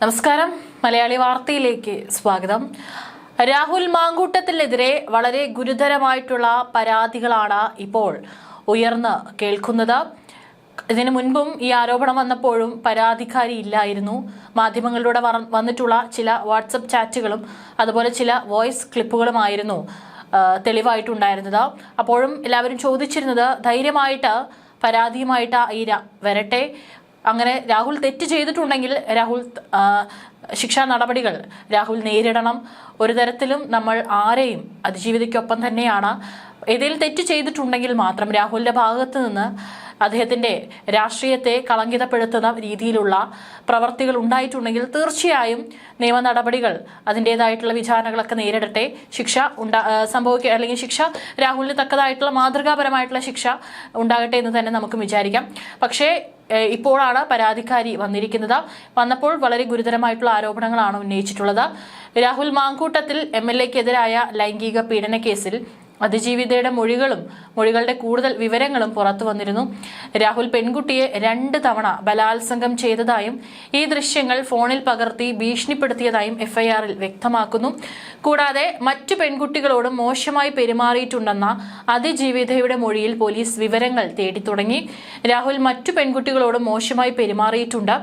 നമസ്കാരം. മലയാളി വാർത്തയിലേക്ക് സ്വാഗതം. രാഹുൽ മാങ്കൂട്ടത്തിനെതിരെ വളരെ ഗുരുതരമായിട്ടുള്ള പരാതികളാണ് ഇപ്പോൾ ഉയർന്ന് കേൾക്കുന്നത്. ഇതിനു മുൻപും ഈ ആരോപണം വന്നപ്പോഴും പരാതിക്കാരി ഇല്ലായിരുന്നു. മാധ്യമങ്ങളിലൂടെ വന്നിട്ടുള്ള ചില വാട്സപ്പ് ചാറ്റുകളും അതുപോലെ ചില വോയിസ് ക്ലിപ്പുകളുമായിരുന്നു തെളിവായിട്ടുണ്ടായിരുന്നത്. അപ്പോഴും എല്ലാവരും ചോദിച്ചിരുന്നത് ധൈര്യമായിട്ട് പരാതിയുമായിട്ട് ഈ വരട്ടെ. അങ്ങനെ രാഹുൽ തെറ്റ് ചെയ്തിട്ടുണ്ടെങ്കിൽ രാഹുൽ ശിക്ഷാ നടപടികൾ രാഹുൽ നേരിടണം. ഒരു തരത്തിലും നമ്മൾ ആരെയും അതിജീവിതയ്ക്കൊപ്പം തന്നെയാണ്. ഏതെങ്കിലും തെറ്റ് ചെയ്തിട്ടുണ്ടെങ്കിൽ മാത്രം രാഹുലിന്റെ ഭാഗത്ത് നിന്ന് അദ്ദേഹത്തിന്റെ രാഷ്ട്രീയത്തെ കളങ്കിതപ്പെടുത്തുന്ന രീതിയിലുള്ള പ്രവർത്തികൾ ഉണ്ടായിട്ടുണ്ടെങ്കിൽ തീർച്ചയായും നിയമ നടപടികൾ അതിന്റെതായിട്ടുള്ള വിചാരണകളൊക്കെ നേരിടട്ടെ. ശിക്ഷ ഉണ്ടാ സംഭവിക്കുക അല്ലെങ്കിൽ ശിക്ഷ രാഹുലിന് തക്കതായിട്ടുള്ള മാതൃകാപരമായിട്ടുള്ള ശിക്ഷ ഉണ്ടാകട്ടെ എന്ന് തന്നെ നമുക്ക് വിചാരിക്കാം. പക്ഷേ ഇപ്പോഴാണ് പരാതിക്കാരി വന്നിരിക്കുന്നത്. വന്നപ്പോൾ വളരെ ഗുരുതരമായിട്ടുള്ള ആരോപണങ്ങളാണ് ഉന്നയിച്ചിട്ടുള്ളത്. രാഹുൽ മാങ്കൂട്ടത്തിൽ എം എൽ എക്കെതിരായ ലൈംഗിക പീഡന കേസിൽ അതിജീവിതയുടെ മൊഴികളും മൊഴികളുടെ കൂടുതൽ വിവരങ്ങളും പുറത്തു വന്നിരുന്നു. രാഹുൽ പെൺകുട്ടിയെ രണ്ട് തവണ ബലാത്സംഗം ചെയ്തതായും ഈ ദൃശ്യങ്ങൾ ഫോണിൽ പകർത്തി ഭീഷണിപ്പെടുത്തിയതായും എഫ്ഐആറിൽ വ്യക്തമാക്കുന്നു. കൂടാതെ മറ്റു പെൺകുട്ടികളോടും മോശമായി പെരുമാറിയിട്ടുണ്ടെന്ന അതിജീവിതയുടെ മൊഴിയിൽ പോലീസ് വിവരങ്ങൾ തേടി തുടങ്ങി രാഹുൽ മറ്റു പെൺകുട്ടികളോടും മോശമായി പെരുമാറിയിട്ടുണ്ട്.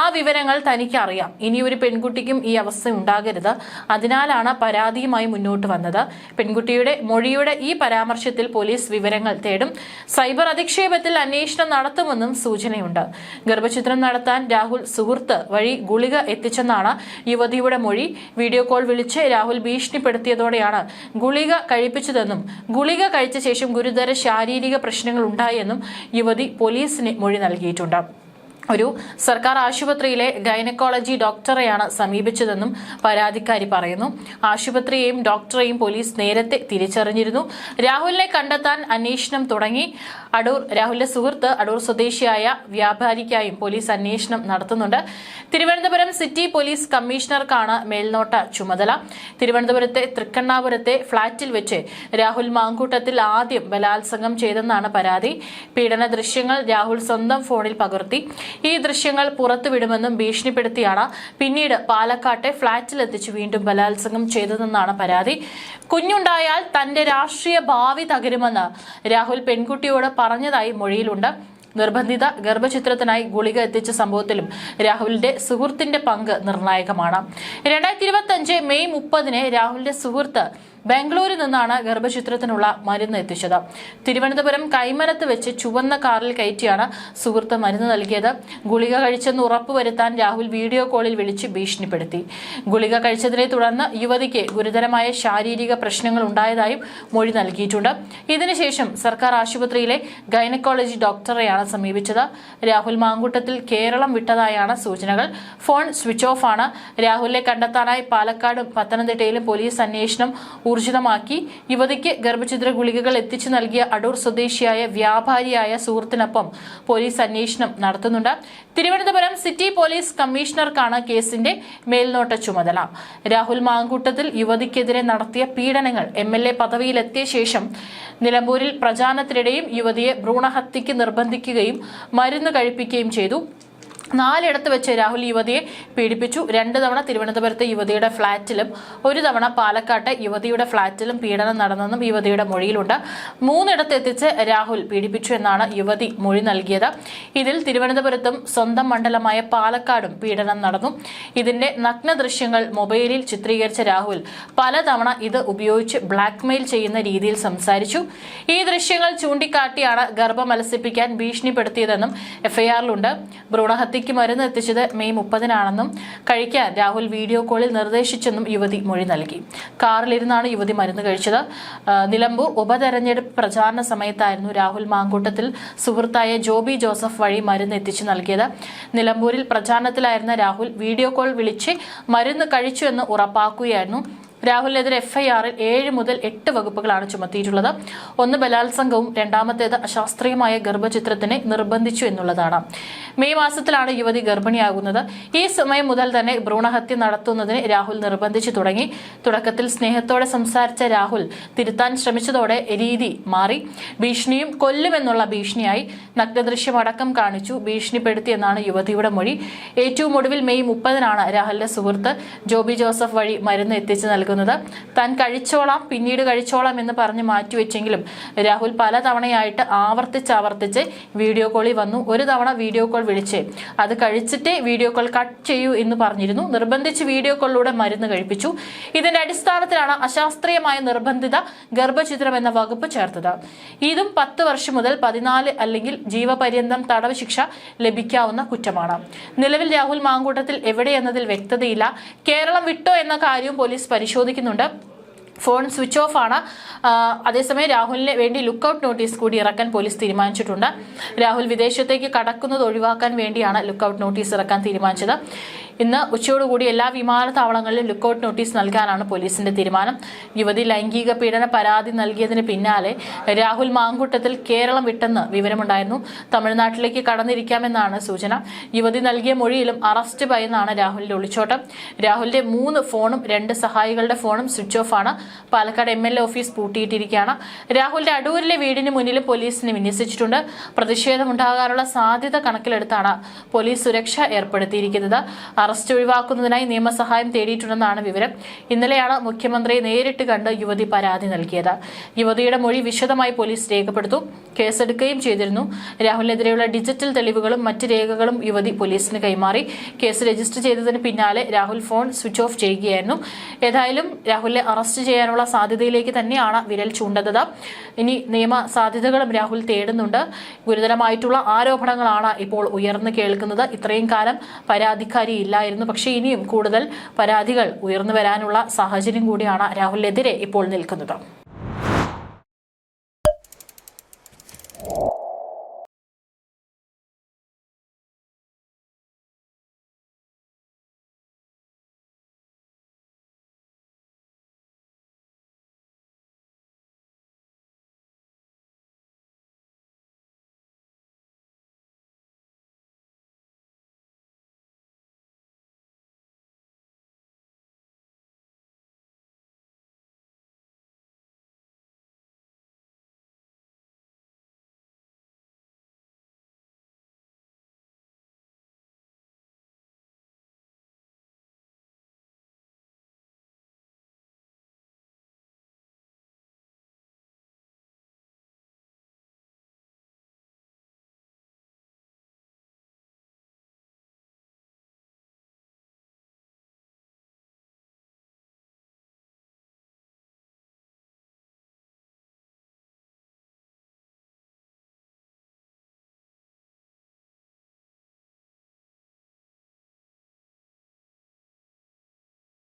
ആ വിവരങ്ങൾ തനിക്ക് അറിയാം ഇനി ഒരു പെൺകുട്ടിക്കും ഈ അവസ്ഥ ഉണ്ടാകരുത്. അതിനാലാണ് പരാതിയുമായി മുന്നോട്ട് വന്നത്. പെൺകുട്ടിയുടെ മൊഴിയുടെ ഈ പരാമർശത്തിൽ പോലീസ് വിവരങ്ങൾ തേടും. സൈബർ അധിക്ഷേപത്തിൽ അന്വേഷണം നടത്തുമെന്നും സൂചനയുണ്ട്. ഗർഭചിത്രം നടത്താൻ രാഹുൽ സുഹൃത്ത് വഴി ഗുളിക എത്തിച്ചെന്നാണ് യുവതിയുടെ മൊഴി. വീഡിയോ കോൾ വിളിച്ച് രാഹുൽ ഭീഷണിപ്പെടുത്തിയതോടെയാണ് ഗുളിക കഴിപ്പിച്ചതെന്നും ഗുളിക കഴിച്ച ശേഷം ഗുരുതര ശാരീരിക പ്രശ്നങ്ങൾ ഉണ്ടായെന്നും യുവതി പോലീസിന് മൊഴി നൽകിയിട്ടുണ്ട്. ഒരു സർക്കാർ ആശുപത്രിയിലെ ഗൈനക്കോളജി ഡോക്ടറെയാണ് സമീപിച്ചതെന്നും പരാതിക്കാരി പറയുന്നു. ആശുപത്രിയെയും ഡോക്ടറെയും പോലീസ് നേരത്തെ തിരിച്ചറിഞ്ഞിരുന്നു. രാഹുലിനെ കണ്ടെത്താൻ അന്വേഷണം തുടങ്ങി. അടൂർ രാഹുലിന്റെ സുഹൃത്ത് അടൂർ സ്വദേശിയായ വ്യാപാരിക്കായും പോലീസ് അന്വേഷണം നടത്തുന്നുണ്ട്. തിരുവനന്തപുരം സിറ്റി പോലീസ് കമ്മീഷണർക്കാണ് മേൽനോട്ട ചുമതല. തിരുവനന്തപുരത്തെ തൃക്കണ്ണാപുരത്തെ ഫ്ളാറ്റിൽ വെച്ച് രാഹുൽ മാങ്കൂട്ടത്തിൽ ആദ്യം ബലാത്സംഗം ചെയ്തെന്നാണ് പരാതി. പീഡന ദൃശ്യങ്ങൾ രാഹുൽ സ്വന്തം ഫോണിൽ പകർത്തി. ഈ ദൃശ്യങ്ങൾ പുറത്തുവിടുമെന്നും ഭീഷണിപ്പെടുത്തിയാണ്. പിന്നീട് പാലക്കാട്ടെ ഫ്ളാറ്റിലെത്തിച്ച് വീണ്ടും ബലാത്സംഗം ചെയ്തതെന്നാണ് പരാതി. കുഞ്ഞുണ്ടായാൽ തന്റെ രാഷ്ട്രീയ ഭാവി തകരുമെന്ന് രാഹുൽ പെൺകുട്ടിയോട് പറഞ്ഞതായി മൊഴിയിലുണ്ട്. നിർബന്ധിത ഗർഭചിത്രത്തിനായി ഗുളിക എത്തിച്ച സംഭവത്തിലും രാഹുലിന്റെ സുഹൃത്തിന്റെ പങ്ക് നിർണായകമാണ്. രണ്ടായിരത്തി ഇരുപത്തി മെയ് മുപ്പതിന് രാഹുലിന്റെ സുഹൃത്ത് ബാംഗ്ലൂരിൽ നിന്നാണ് ഗർഭചിത്രത്തിനുള്ള മരുന്ന് എത്തിച്ചത്. തിരുവനന്തപുരം കൈമനത്ത് വെച്ച് ചുവന്ന കാറിൽ കയറ്റിയാണ് സുഹൃത്ത് മരുന്ന് നൽകിയത്. ഗുളിക കഴിച്ചെന്ന് ഉറപ്പുവരുത്താൻ രാഹുൽ വീഡിയോ കോളിൽ വിളിച്ച് ഭീഷണിപ്പെടുത്തി. ഗുളിക കഴിച്ചതിനെ തുടർന്ന് യുവതിക്ക് ഗുരുതരമായ ശാരീരിക പ്രശ്നങ്ങൾ ഉണ്ടായതായും മൊഴി നൽകിയിട്ടുണ്ട്. ഇതിനുശേഷം സർക്കാർ ആശുപത്രിയിലെ ഗൈനക്കോളജി ഡോക്ടറെയാണ് സമീപിച്ചത്. രാഹുൽ മാങ്കൂട്ടത്തിൽ കേരളം വിട്ടതായാണ് സൂചനകൾ. ഫോൺ സ്വിച്ച് ഓഫ് ആണ്. രാഹുലിനെ കണ്ടെത്താനായി പാലക്കാടും പത്തനംതിട്ടയിലും പോലീസ് അന്വേഷണം ഊർജിതമാക്കി യുവതിക്ക് ഗർഭചിത്ര ഗുളികകൾ എത്തിച്ചു നൽകിയ അടൂർ സ്വദേശിയായ വ്യാപാരിയായ സുഹൃത്തിനൊപ്പം പോലീസ് അന്വേഷണം നടത്തുന്നുണ്ട്. തിരുവനന്തപുരം സിറ്റി പോലീസ് കമ്മീഷണർക്കാണ് കേസിന്റെ മേൽനോട്ട ചുമതല. രാഹുൽ മാങ്കൂട്ടത്തിൽ യുവതിക്കെതിരെ നടത്തിയ പീഡനങ്ങൾ എം എൽ എ പദവിയിലെത്തിയ ശേഷം നിലമ്പൂരിൽ പ്രചാരണത്തിനിടെയും യുവതിയെ ഭ്രൂണഹത്യയ്ക്ക് നിർബന്ധിക്കുകയും മരുന്ന് കഴിപ്പിക്കുകയും ചെയ്തു. നാലിടത്ത് വെച്ച് രാഹുൽ യുവതിയെ പീഡിപ്പിച്ചു. രണ്ട് തവണ തിരുവനന്തപുരത്തെ യുവതിയുടെ ഫ്ളാറ്റിലും ഒരു തവണ പാലക്കാട്ടെ യുവതിയുടെ ഫ്ളാറ്റിലും പീഡനം നടന്നെന്നും യുവതിയുടെ മൊഴിയിലുണ്ട്. മൂന്നിടത്ത് എത്തിച്ച് രാഹുൽ പീഡിപ്പിച്ചു എന്നാണ് യുവതി മൊഴി നൽകിയത്. ഇതിൽ തിരുവനന്തപുരത്തും സ്വന്തം മണ്ഡലമായ പാലക്കാടും പീഡനം നടന്നു. ഇതിന്റെ നഗ്ന ദൃശ്യങ്ങൾ മൊബൈലിൽ ചിത്രീകരിച്ച രാഹുൽ പലതവണ ഇത് ഉപയോഗിച്ച് ബ്ലാക്ക്മെയിൽ ചെയ്യുന്ന രീതിയിൽ സംസാരിച്ചു. ഈ ദൃശ്യങ്ങൾ ചൂണ്ടിക്കാട്ടിയാണ് ഗർഭമലസിപ്പിക്കാൻ ഭീഷണിപ്പെടുത്തിയതെന്നും എഫ്ഐആറിലുണ്ട്. ഭ്രൂണഹത്യയ്ക്ക് മരുന്ന് എത്തിച്ചത് മെയ് മുപ്പതിനാണെന്നും കഴിക്കാൻ രാഹുൽ വീഡിയോ കോളിൽ നിർദ്ദേശിച്ചെന്നും യുവതി മൊഴി നൽകി. കാറിലിരുന്നാണ് യുവതി മരുന്ന് കഴിച്ചത്. നിലമ്പു നിലമ്പൂർ ഉപതെരഞ്ഞെടുപ്പ് പ്രചാരണ സമയത്തായിരുന്നു രാഹുൽ മാങ്കൂട്ടത്തിൽ സുഹൃത്തായ ജോബി ജോസഫ് വഴി മരുന്ന് എത്തിച്ചു നൽകിയത്. നിലമ്പൂരിൽ പ്രചാരണത്തിലായിരുന്ന രാഹുൽ വീഡിയോ കോൾ വിളിച്ച് മരുന്ന് കഴിച്ചു എന്ന് ഉറപ്പാക്കുകയായിരുന്നു. രാഹുലിനെതിരെ എഫ്ഐആറിൽ ഏഴ് മുതൽ എട്ട് വകുപ്പുകളാണ് ചുമത്തിയിട്ടുള്ളത്. ഒന്ന് ബലാത്സംഗവും രണ്ടാമത്തേത് അശാസ്ത്രീയമായ ഗർഭചിത്രത്തിനെ നിർബന്ധിച്ചു എന്നുള്ളതാണ്. മെയ് മാസത്തിലാണ് യുവതി ഗർഭിണിയാകുന്നത്. ഈ സമയം മുതൽ തന്നെ ഭ്രൂണഹത്യ നടത്തുന്നതിന് രാഹുൽ നിർബന്ധിച്ചു തുടങ്ങി. തുടക്കത്തിൽ സ്നേഹത്തോടെ സംസാരിച്ച രാഹുൽ തിരുത്താൻ ശ്രമിച്ചതോടെ രീതി മാറി. ഭീഷണിയും കൊല്ലുമെന്നുള്ള ഭീഷണിയായി നഗ്നദൃശ്യമടക്കം കാണിച്ചു ഭീഷണിപ്പെടുത്തിയെന്നാണ് യുവതിയുടെ മൊഴി. ഏറ്റവും ഒടുവിൽ മെയ് മുപ്പതിനാണ് രാഹുലിന്റെ സുഹൃത്ത് ജോബി ജോസഫ് വഴി മരുന്ന് എത്തിച്ചു നൽകുന്നത്. താൻ കഴിച്ചോളാം പിന്നീട് കഴിച്ചോളാം എന്ന് പറഞ്ഞ് മാറ്റിവെച്ചെങ്കിലും രാഹുൽ പലതവണയായിട്ട് ആവർത്തിച്ച് ആവർത്തിച്ച് വീഡിയോ കോളിൽ വന്നു. ഒരു തവണ വീഡിയോ കോൾ വിളിച്ച് അത് കഴിച്ചിട്ടേ വീഡിയോ കോൾ കട്ട് ചെയ്യൂ എന്ന് പറഞ്ഞിരുന്നു. നിർബന്ധിച്ച് വീഡിയോ കോളിലൂടെ മരുന്ന് കഴിപ്പിച്ചു. ഇതിന്റെ അടിസ്ഥാനത്തിലാണ് അശാസ്ത്രീയമായ നിർബന്ധിത ഗർഭചിത്രം എന്ന വകുപ്പ് ചേർത്തത്. ഇതും പത്ത് വർഷം മുതൽ പതിനാല് അല്ലെങ്കിൽ ജീവപര്യന്തം തടവ് ശിക്ഷ ലഭിക്കാവുന്ന കുറ്റമാണ്. നിലവിൽ രാഹുൽ മാങ്കൂട്ടത്തിൽ എവിടെയെന്നതിൽ വ്യക്തതയില്ല. കേരളം വിട്ടോ എന്ന കാര്യവും പോലീസ് പരിശോധിക്കുന്നുണ്ട്. ഫോൺ സ്വിച്ച് ഓഫ് ആണ്. അതേസമയം രാഹുലിന് വേണ്ടി ലുക്കൌട്ട് നോട്ടീസ് കൂടി ഇറക്കാൻ പോലീസ് തീരുമാനിച്ചിട്ടുണ്ട്. രാഹുൽ വിദേശത്തേക്ക് കടക്കുന്നത് ഒഴിവാക്കാൻ വേണ്ടിയാണ് ലുക്കൌട്ട് നോട്ടീസ് ഇറക്കാൻ തീരുമാനിച്ചത്. ഇന്ന് ഉച്ചയോടുകൂടി എല്ലാ വിമാനത്താവളങ്ങളിലും ലുക്കൌട്ട് നോട്ടീസ് നൽകാനാണ് പോലീസിന്റെ തീരുമാനം. യുവതി ലൈംഗിക പീഡന പരാതി നൽകിയതിന് പിന്നാലെ രാഹുൽ മാങ്കൂട്ടത്തിൽ കേരളം വിട്ടെന്ന് വിവരമുണ്ടായിരുന്നു. തമിഴ്നാട്ടിലേക്ക് കടന്നിരിക്കാമെന്നാണ് സൂചന. യുവതി നൽകിയ മൊഴിയിലും അറസ്റ്റ് ഭയന്നാണ് രാഹുലിന്റെ ഒളിച്ചോട്ടം. രാഹുലിന്റെ മൂന്ന് ഫോണും രണ്ട് സഹായികളുടെ ഫോണും സ്വിച്ച് ഓഫ് ആണ്. Palakkad M L A office പൂട്ടിയിട്ടിരിക്കുകയാണ്. രാഹുലിന്റെ അടൂരിലെ വീടിന് മുന്നിലും പോലീസിനെ വിന്യസിച്ചിട്ടുണ്ട്. പ്രതിഷേധമുണ്ടാകാനുള്ള സാധ്യത കണക്കിലെടുത്താണ് പോലീസ് സുരക്ഷ ഏർപ്പെടുത്തിയിരിക്കുന്നത്. അറസ്റ്റ് ഒഴിവാക്കുന്നതിനായി നിയമസഹായം തേടിയിട്ടുണ്ടെന്നാണ് വിവരം. ഇന്നലെയാണ് മുഖ്യമന്ത്രിയെ നേരിട്ട് കണ്ട് യുവതി പരാതി നൽകിയത്. യുവതിയുടെ മൊഴി വിശദമായി പോലീസ് രേഖപ്പെടുത്തും കേസെടുക്കുകയും ചെയ്തിരുന്നു. രാഹുലിനെതിരെയുള്ള ഡിജിറ്റൽ തെളിവുകളും മറ്റ് രേഖകളും യുവതി പോലീസിന് കൈമാറി. കേസ് രജിസ്റ്റർ ചെയ്തതിന് പിന്നാലെ രാഹുൽ ഫോൺ സ്വിച്ച് ഓഫ് ചെയ്യുകയായിരുന്നു. ഏതായാലും രാഹുലിനെ അറസ്റ്റ് ചെയ്യാനുള്ള സാധ്യതയിലേക്ക് തന്നെയാണ് വിരൽ ചൂണ്ടത്. ഇനി നിയമ സാധ്യതകളും രാഹുൽ തേടുന്നുണ്ട്. ഗുരുതരമായിട്ടുള്ള ആരോപണങ്ങളാണ് ഇപ്പോൾ ഉയർന്നു കേൾക്കുന്നത്. ഇത്രയും കാലം പരാതിക്കാരി ഇല്ലായിരുന്നു. പക്ഷേ ഇനിയും കൂടുതൽ പരാതികൾ ഉയർന്നു വരാനുള്ള സാഹചര്യം കൂടിയാണ് രാഹുലിനെതിരെ ഇപ്പോൾ നിൽക്കുന്നത്.